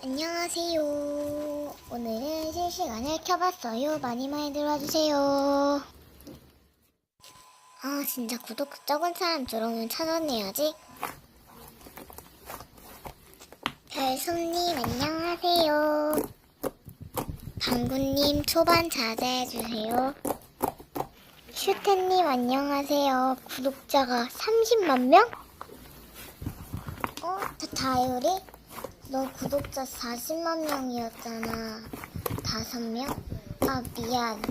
안녕하세요. 오늘은 실시간을 켜봤어요. 많이 많이 들어와주세요. 아, 진짜 구독 적은 사람 들어오면 찾아내야지. 별손님, 안녕하세요. 방구님, 초반 자제해주세요. 슈테님, 안녕하세요. 구독자가 30만 명? 어, 다 다이어리? 너 구독자 40만 명이었잖아. 다섯 명? 아, 미안.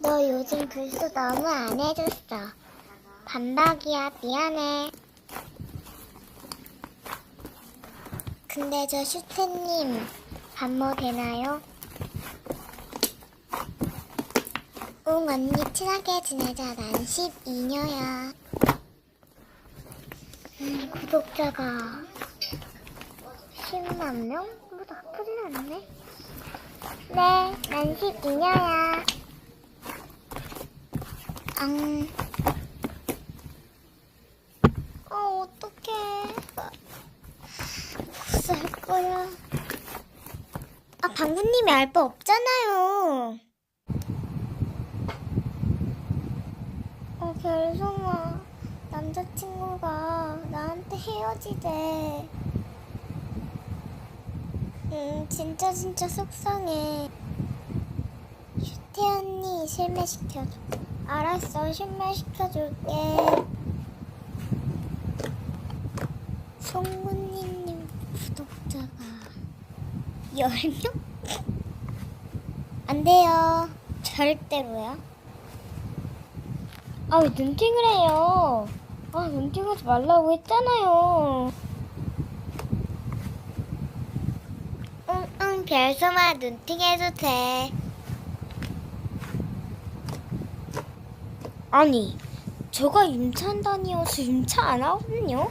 너 요즘 글쓰 너무 안 해줬어. 반박이야, 미안해. 근데 저 슈테님, 반모 되나요? 응, 언니 친하게 지내자. 난 12녀야. 음, 구독자가 10만 명? 뭐 나쁘진 않네. 네, 난 12녀야. 앙. 어, 어떡해. 살 거야. 아, 방구님이 알 바 없잖아요. 어, 별송아. 남자친구가 나한테 헤어지대. 음, 진짜 진짜 속상해. 슈태 언니 실매시켜줘. 알았어, 실매시켜줄게. 송구니님 구독자가 10명? 안 돼요. 절대로요. 아, 왜 눈팅을 해요? 아, 눈팅하지 말라고 했잖아요. 별소마 눈팅해도 돼. 아니, 저가 임차한 다니어서 임차 안 하거든요?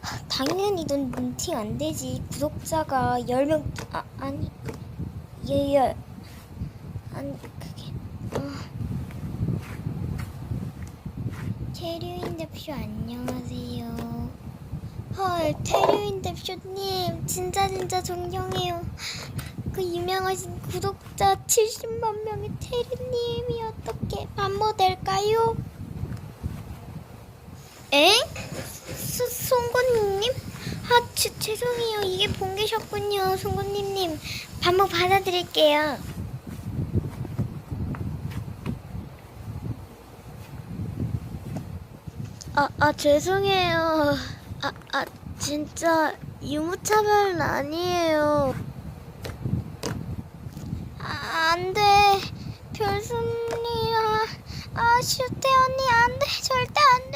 하, 당연히 넌 눈팅 안 되지. 구독자가 10명, 아, 아니, 예, 예. 아니, 그게, 아. 테류인 대표 안녕하세요. 헐, 테류인 대표님 진짜 진짜 존경해요. 그 유명하신 구독자 70만 명의 테류님이 어떻게 반모 될까요? 에? 소, 송곳님? 아, 죄, 죄송해요. 이게 본계셨군요. 송곳님. 반모 받아드릴게요. 아, 아, 죄송해요. 아, 아, 진짜 유무차별은 아니에요. 안돼. 별순이야 아슈태 아, 언니 안돼. 절대 안돼.